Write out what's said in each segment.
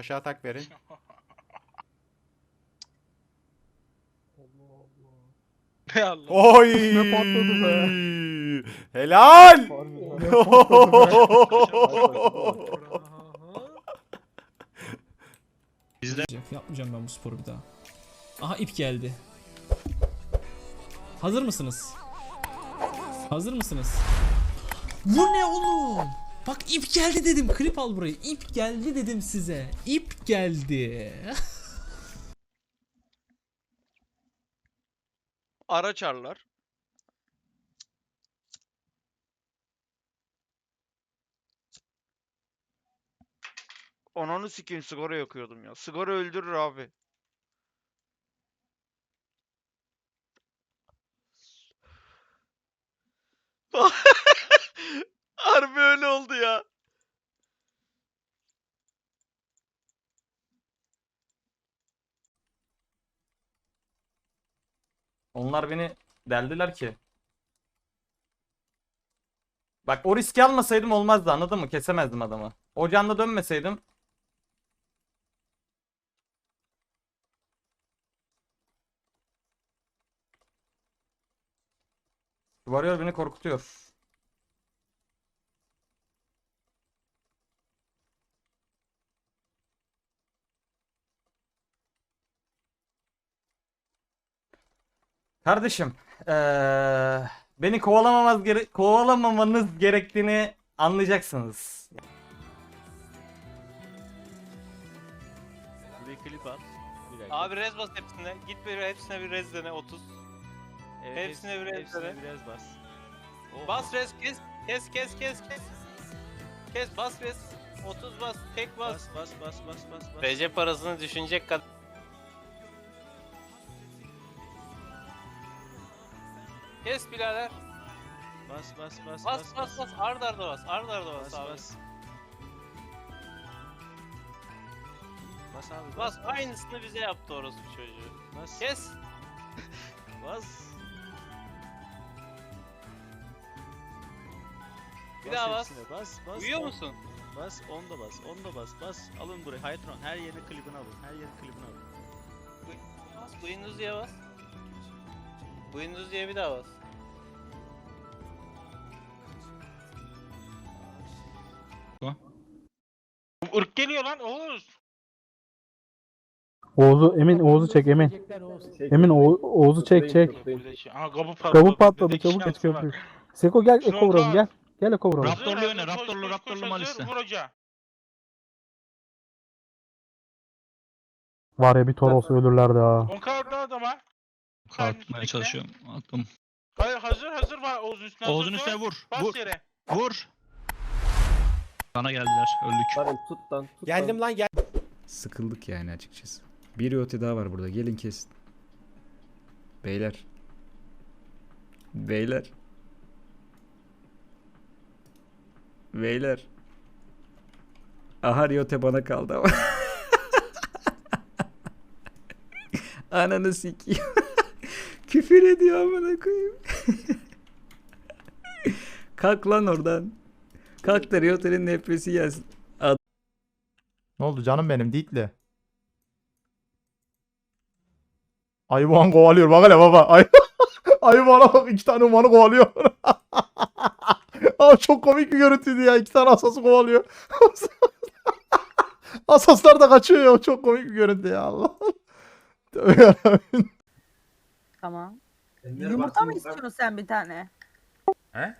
Taşa atak verin. Hay Allah. Oy! Ne patladı be? Helal! Yapmayacak, Yapmayacağım ben bu sporu bir daha. Aha ip geldi. Hazır mısınız? Hazır mısınız? Bu ne oğlum? Bak ip geldi dedim. Klip al burayı. İp geldi dedim size. İp geldi. Araç arlar. Ananı sikeyim sigara yakıyordum ya. Sigara öldürür abi. Harbi öyle oldu ya. Onlar beni deldiler ki. Bak o riski almasaydım olmazdı anladın mı? Kesemezdim adamı. O canla dönmeseydim. Varıyor beni korkutuyor. Kardeşim, eee, beni kovalamamaz gere kovalamamanız gerektiğini anlayacaksınız. Bir klip at. Bir dakika. Abi rez bas hepsine. Git bir hepsine bir rez dene 30. Evet, hepsine hepsi- biraz hepsine dene. biraz bas. Oh. Bas rez kes. Kes kes kes kes. Kes bas rez. 30 bas. Tek bas. Bas bas bas bas bas bas. Recep parasını düşünecek kadar. Kes birader. Bas bas bas Bas bas bas. Ard arda bas. Ard arda bas, Bas abi. bas. Bas abi Bas aynısını bize yaptı orospu çocuğu. Bas. Kes. Bas. Bir daha bas. hepsine, Bas bas. Uyuyor on- musun? Bas on da bas on da bas bas. Alın burayı Haytron her yerin klibini alın. Her yerin klibini alın. Bas. Bu Windows'ya bas. Bu Windows'ya bir daha bas. Irk geliyor lan Oğuz. Oğuz'u Emin Oğuz'u çek Emin. Emin Oğuz- Oğuz'u çek çek. Aha kabı patladı. Kabuk patladı çabuk geç şansı var. köprü. Seko gel Şunu Eko vuralım gel. Gel Eko vuralım. Hazır, Raptorlu hazır, koş, raptorlu, koş, raptorlu koş, Malis'te. hazır, Vur hoca. Var ya bir Toros ölürlerdi ha. 10 kağıtlı adama. Kalkmaya çalışıyorum. Attım. Hayır hazır hazır var Oğuz'un üstüne. Oğuz'un üstüne vur. Bas Vur. yere. Vur. Sana geldiler. Öldük. Geldim lan gel. Sıkıldık yani açıkçası. Bir yote daha var burada. Gelin kesin. Beyler. Beyler. Beyler. Aha yote bana kaldı ama. Ananı sikeyim. Küfür ediyor amına koyayım. Kalk lan oradan. Kalk da Riote'nin nefresi gelsin. Ne oldu canım benim Ditli? Ayıboğan kovalıyor bak hele baba. Ay Ayıboğan'a bak iki tane umanı kovalıyor. Ama çok komik bir görüntüydü ya. İki tane asası kovalıyor. Asaslar da kaçıyor ya. Çok komik bir görüntü ya Allah. Tövbe yarabbim. Tamam. Yumurta mı istiyorsun sen bir tane? He?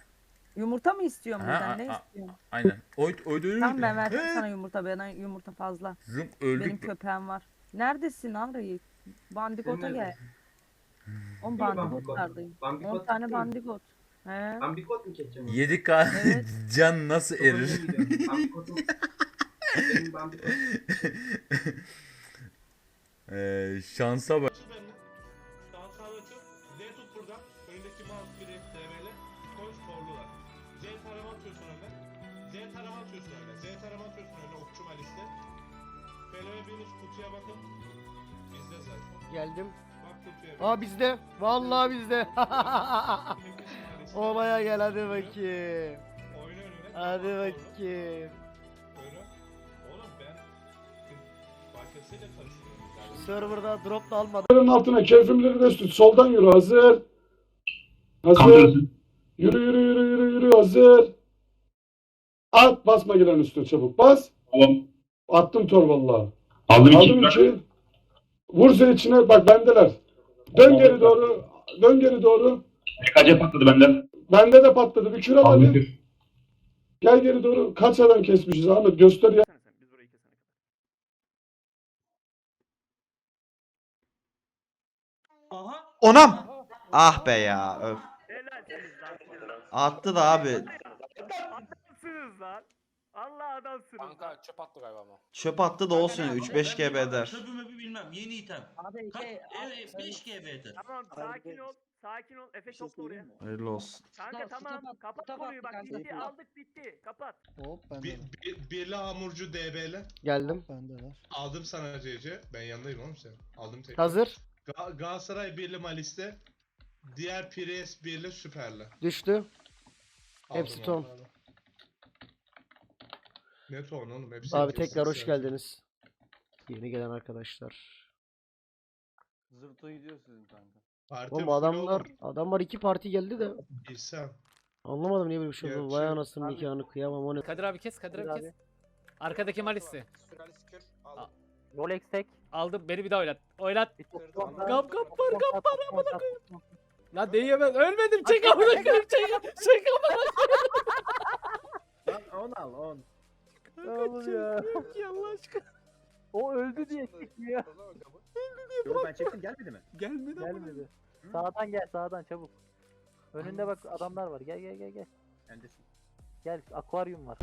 Yumurta mı istiyorsun Ha, sen? Ne istiyorsun? Aynen. Oy oy Tamam ben verdim sana yumurta. Bana yumurta fazla. Benim köpeğim var. Neredesin Andrei? Bandikota gel. On bandikotlardayım. 10 tane bandigot. He. Ambikot mu keçeceğim? 7K Evet. can nasıl Ambikot'um. Benim ambikot. Ee, şansa bak. Sağ. Z tut buradan. Önündeki mouse biri TV'li. Koş torlular. Z tarama atıyorsun önüne. Z tarama atıyorsun önüne. Z tarama atıyorsun önüne okçu maliste. Felo'ya biriniz kutuya bakın. Bizde zaten. Geldim. Bak kutuya. Aa bizde. Vallahi bizde. Olay. Olaya gel hadi bakayım. Oyna önüne. Hadi bakayım. Önü. Oğlum ben karıştırıyoruz yani. Server'da drop da almadım. Bunların altına keyfimleri de tut. Soldan yürü hazır. Hazır. Yürü yürü yürü yürü yürü hazır. At basma gelen üstüne çabuk bas. Tamam. Attım torbalığa. Aldım Aldım iki. Vur sen içine bak bendeler. Dön geri doğru. Dön geri doğru. Kaca patladı benden. Bende de patladı. Bir kür al hadi. Gel geri doğru. Kaç adam kesmişiz Ahmet göster ya. Onam. Ah be ya. Öf. Attı da abi. Allah adamsınız. Kanka çöp attı galiba ama. Çöp attı da olsun 3-5 GB eder. Çöpümü bilmem yeni item. Abi şey, Evet 5 GB'dir. Tamam sakin ol. Sakin ol. Efe topla oraya. Hayırlı olsun. Kanka tamam. Kapat konuyu bak. Bitti aldık bitti. Kapat. Bir, bir, birli hamurcu DB'le. Geldim. Aldım sana CC. Ben yanındayım oğlum sen. Aldım tek. Hazır. Ga- Galatasaray birli Malis'te. Diğer Pires birli Süper'le. Düştü. Aldım Hepsi onu. ton. Ne ton oğlum? Hepsi Abi tekrar hoş geldiniz. Yeni gelen arkadaşlar. Zırto gidiyor sizin kanka. Parti Oğlum full adamlar oğlum. adamlar iki parti geldi de Bilsem. anlamadım niye böyle bir şey oldu. Gerçi- Vay anasının nikahını kıyamam o ne. Kadir abi kes Kadir abi kes. Arkadaki Malis'i. Rolex tek. Aldım beni bir daha oynat. Oynat. Kap Kap kap par kap par amına koyayım. Lan değemez ölmedim çek amına koyayım çek. Çek amına On al on. koyayım. ya. Yok ya Allah aşkına. O öldü diye çekmiyor. Yok ben çektim gelmedi mi? Gelmedi. Gelmedi. Sağdan gel sağdan çabuk. Önünde bak adamlar var. Gel gel gel gel. Gel akvaryum var.